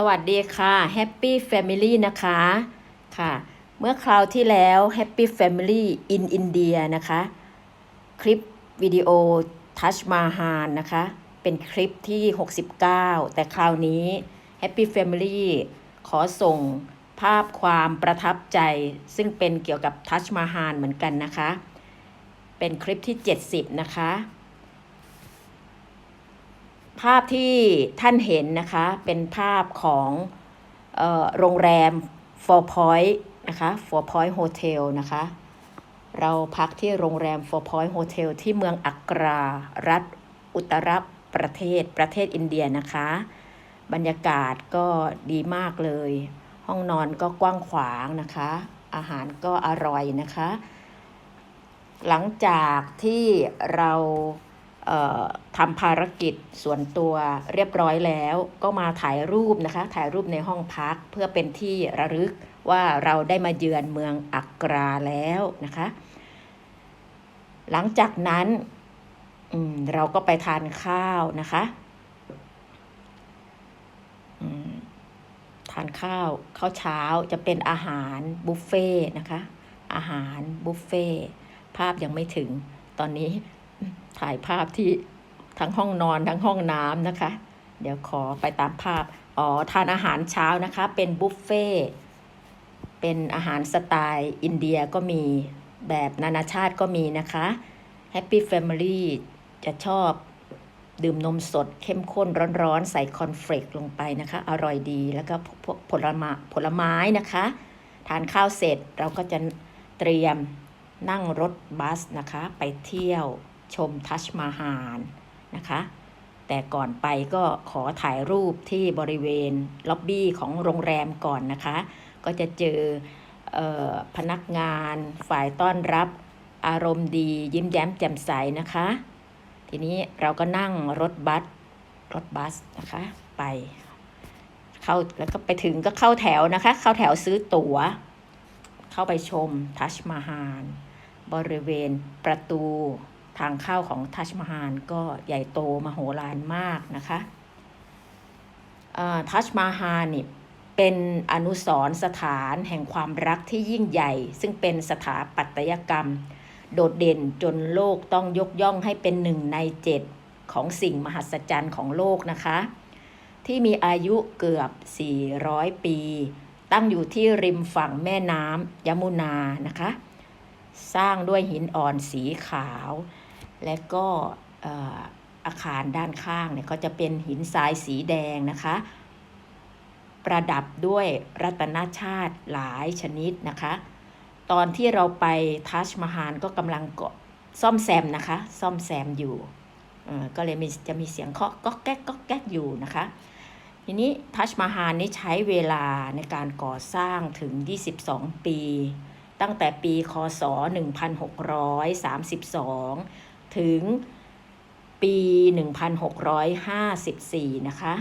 สวัสดีค่ะ Happy Family นะคะค่ะ เมื่อคราวที่แล้ว Happy Family in India นะคะ คลิปวิดีโอ Touch Mahan นะคะ เป็นคลิปที่ 69 แต่คราวนี้ Happy Family ขอส่งภาพความประทับใจ ซึ่งเป็นเกี่ยวกับ Touch Mahan เหมือนกันนะคะ เป็นคลิปที่ 70 นะคะ ภาพที่ท่านเห็นนะคะ เป็นภาพของเออโรงแรม Four Point นะคะ Four Point Hotel นะคะ เราพักที่โรงแรม Four Point Hotel ที่เมืองอักรา รัฐอุตรประเทศประเทศอินเดียนะคะ บรรยากาศก็ดีมากเลย ห้องนอนก็กว้างขวางนะคะ อาหารก็อร่อยนะคะ หลังจากที่เรา ทำภารกิจส่วนตัวเรียบร้อยแล้ว ก็มาถ่ายรูปนะคะ ถ่ายรูปในห้องพักเพื่อเป็นที่ระลึกว่าเราได้มาเยือนเมืองอักราแล้วนะคะ หลังจากนั้นเราก็ไปทานข้าวนะคะทานข้าวข้าวเช้าจะเป็นอาหารบุฟเฟ่ต์นะคะ อาหารบุฟเฟ่ต์ภาพยังไม่ถึงตอนนี้ ถ่ายภาพที่ทั้งห้องนอนทั้งห้องน้ำนะคะ เดี๋ยวขอไปตามภาพ อ๋อ ทานอาหารเช้านะคะ เป็นบุฟเฟ่เป็นอาหารสไตล์อินเดียก็มีแบบนานาชาติก็มีนะคะ Happy Family จะชอบดื่มนมสดเข้มข้นร้อนๆ ใส่คอนเฟลกลงไปนะคะ อร่อยดีแล้วก็พวกผลไม้ผลไม้นะคะ ทานข้าวเสร็จเราก็จะเตรียมนั่งรถบัสนะคะ ไปเที่ยว ชมทัชมาฮาลนะคะ แต่ก่อนไปก็ขอถ่ายรูปที่บริเวณล็อบบี้ของโรงแรมก่อนนะคะ ก็จะเจอออพนักงานฝ่ายต้อนรับอารมณ์ดียิ้มแย้มแจ่มใสนะคะ ทีนี้เราก็นั่งรถบัสรถบัสนะคะไปเข้าแล้วก็ไปถึงก็เข้าแถวนะคะ เข้าแถวซื้อตั๋ว เข้าไปชมทัชมาฮาลบริเวณประตู ทางเข้าของทัชมาฮาลก็ใหญ่โตมโหฬารมากนะคะทัชมาฮาลนี่เป็นอนุสรณ์สถานแห่งความรักที่ยิ่งใหญ่ ซึ่งเป็นสถาปัตยกรรม โดดเด่นจนโลกต้องยกย่องให้เป็นหนึ่งในเจ็ดของสิ่งมหัศจรรย์ของโลกนะคะ ที่มีอายุเกือบ 400 ปี ตั้งอยู่ที่ริมฝั่งแม่น้ำยมุนานะคะ สร้างด้วยหินอ่อนสีขาว และก็อาคารด้านข้างเนี่ยก็จะเป็นหินทรายสีแดงนะคะ ประดับด้วยรัตนชาติหลายชนิดนะคะ ตอนที่เราไปทัชมาฮาลก็กำลังเกาะซ่อมแซมนะคะ ซ่อมแซมอยู่ก็เลยมีจะมีเสียงเคาะก๊อกแก๊กก๊อกแก๊กอยู่นะคะ ทีนี้ทัชมาฮาลนี้ใช้เวลาในการก่อสร้างถึง 22 ปี ตั้งแต่ปีคศ 1632 ถึงปี 1654 นะคะ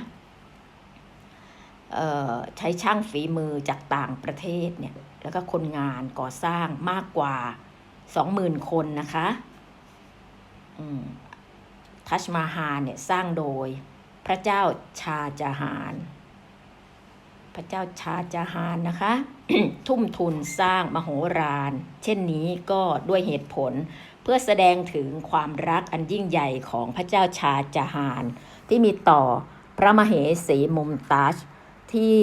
เอ่อใช้ช่างฝีมือจากต่างประเทศเนี่ย แล้วก็คนงานก่อสร้างมากกว่า 20,000 คนนะคะอืมทัชมาฮาลเนี่ยสร้างโดยพระเจ้าชาจาฮานพระเจ้าชาจาฮานนะคะ ทุ่มทุนสร้างมโหฬารเช่นนี้ก็ด้วยเหตุผล เพื่อแสดงถึงความรักอันยิ่งใหญ่ของพระเจ้าชาจาฮาน ที่มีต่อพระมเหสีมุมตัชที่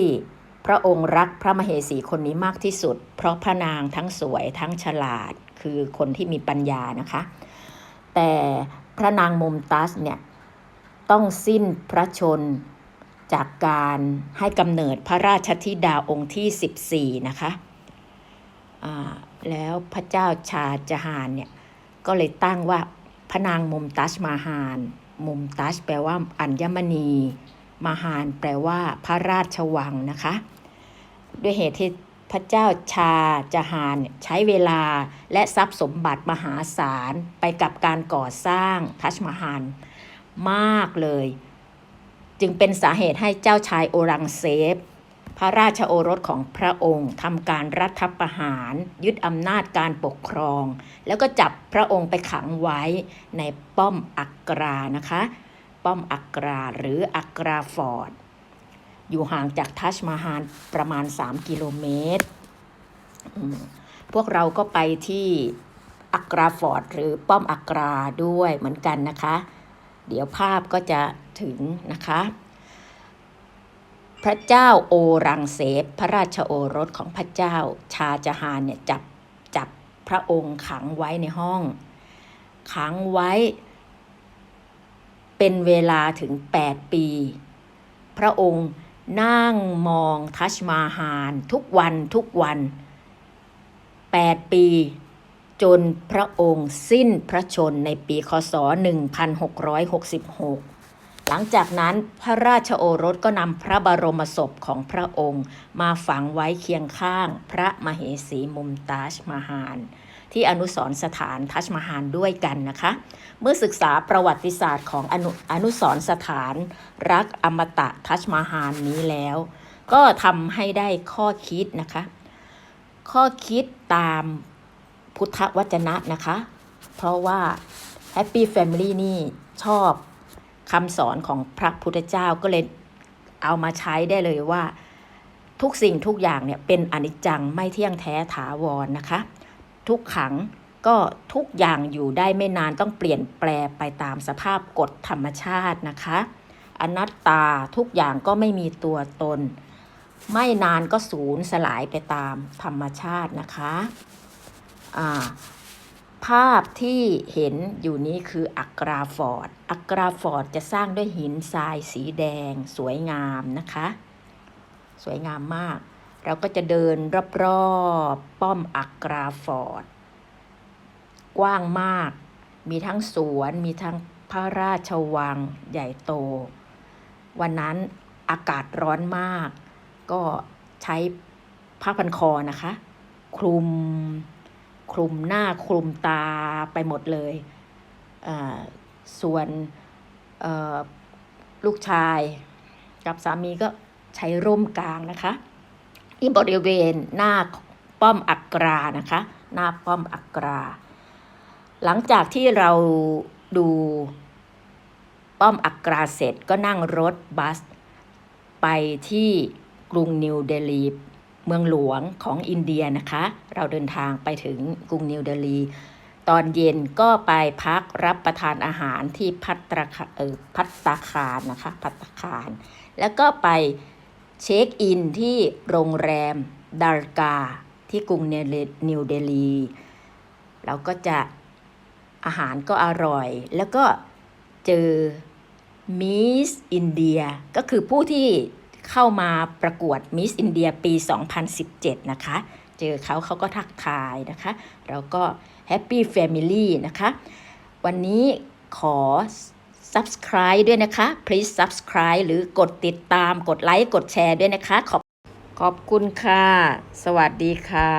พระองค์รักพระมเหสีคนนี้มากที่สุด เพราะพระนางทั้งสวยทั้งฉลาดคือคนที่มีปัญญานะคะ แต่พระนางมุมตัชเนี่ยต้องสิ้นพระชนจากการให้กำเนิดพระราชธิดาองค์ที่ 14 นะคะอ่าแล้วพระเจ้าชาจฮานเนี่ย ก็เลยตั้งว่าพระนางมุมตัชมาฮาน มุมตัชแปลว่าอัญมณี มาฮานแปลว่าพระราชวังนะคะ ด้วยเหตุที่พระเจ้าชาจฮานใช้เวลาและทรัพย์สมบัติมหาศาลไปกับการก่อสร้างทัชมาฮานมากเลย จึงเป็นสาเหตุให้เจ้าชายโอรังเซฟ พระราชโอรสของพระองค์ทำการรัฐประหาร ยึดอำนาจการปกครอง แล้วก็จับพระองค์ไปขังไว้ในป้อมอักรานะคะ ป้อมอักราหรืออักราฟอร์ด อยู่ห่างจากทัชมาฮาลประมาณ 3 กิโลเมตร พวกเราก็ไปที่อักราฟอร์ด หรือป้อมอักราด้วยเหมือนกันนะคะ เดี๋ยวภาพก็จะถึงนะคะ พระเจ้าโอรังเซฟพระราชโอรสของพระเจ้าชาจฮานเนี่ยจับจับพระองค์ขังไว้ในห้อง ขังไว้ เป็นเวลาถึง 8 ปี พระองค์นั่งมองทัชมาฮานทุกวันทุกวัน 8 ปี จนพระองค์สิ้นพระชนในปีคศ 1666 หลังจากนั้นพระราชโอรสก็นำพระบรมศพของพระองค์ มาฝังไว้เคียงข้างพระมเหสีมุมตาชมาฮานที่อนุสรสถานทัชมาฮานด้วยกันนะคะ เมื่อศึกษาประวัติศาสตร์ของอนุอนุสรสถาน รักอมตะทัชมาฮานนี้แล้ว ก็ทำให้ได้ข้อคิดนะคะ ข้อคิดตามพุทธวจนะนะคะ เพราะว่า Happy Family นี่ชอบ คำสอนของพระพุทธเจ้าก็เลยเอามาใช้ได้เลยว่า ทุกสิ่งทุกอย่างเนี่ยเป็นอนิจจังไม่เที่ยงแท้ถาวรนนะคะ ทุกขังก็ทุกอย่างอยู่ได้ไม่นานต้องเปลี่ยนแปลไปตามสภาพกฎธรรมชาตินะคะ อนัตตาทุกอย่างก็ไม่มีตัวตน ไม่นานก็สูญสลายไปตามธรรมชาตินะคะอ่า ภาพที่เห็นอยู่นี้คืออักราฟอร์ด อักราฟอร์ดจะสร้างด้วยหินทรายสีแดง สวยงามนะคะ สวยงามมาก เราก็จะเดินรอบๆป้อมอักราฟอร์ด กว้างมาก มีทั้งสวน มีทั้งพระราชวังใหญ่โต วันนั้นอากาศร้อนมาก ก็ใช้ผ้าพันคอนะคะ คลุม คลุมหน้าคลุมตาไปหมดเลยอ่าส่วนเอ่อลูกชายกับสามีก็ใช้ร่มกลางนะคะที่บริเวณหน้าป้อมอักรานะคะ หน้าป้อมอักรา หลังจากที่เราดูป้อมอักราเสร็จก็นั่งรถบัส ไปที่กรุงนิวเดลี เมืองหลวงของอินเดียนะคะ เราเดินทางไปถึงกรุงนิวเดลี ตอนเย็นก็ไปพักรับประทานอาหารที่พัตตาคาเออพัตตาคารนะคะพัตตาคาร แล้วก็ไปเช็คอินที่โรงแรมดาร์กาที่กรุงนิวเดลีเราก็จะอาหารก็อร่อย แล้วก็เจอมิสอินเดียก็คือผู้ที่ เข้ามาประกวดมิสอินเดียปี 2017 นะคะ เจอเขาเขาก็ทักทายนะคะเราก็แฮปปี้แฟมิลี่นะคะ วันนี้ขอ subscribe ด้วยนะคะ please subscribe หรือกดติดตาม กดไลค์ กดแชร์ด้วยนะคะ ขอบขอบคุณค่ะ สวัสดีค่ะ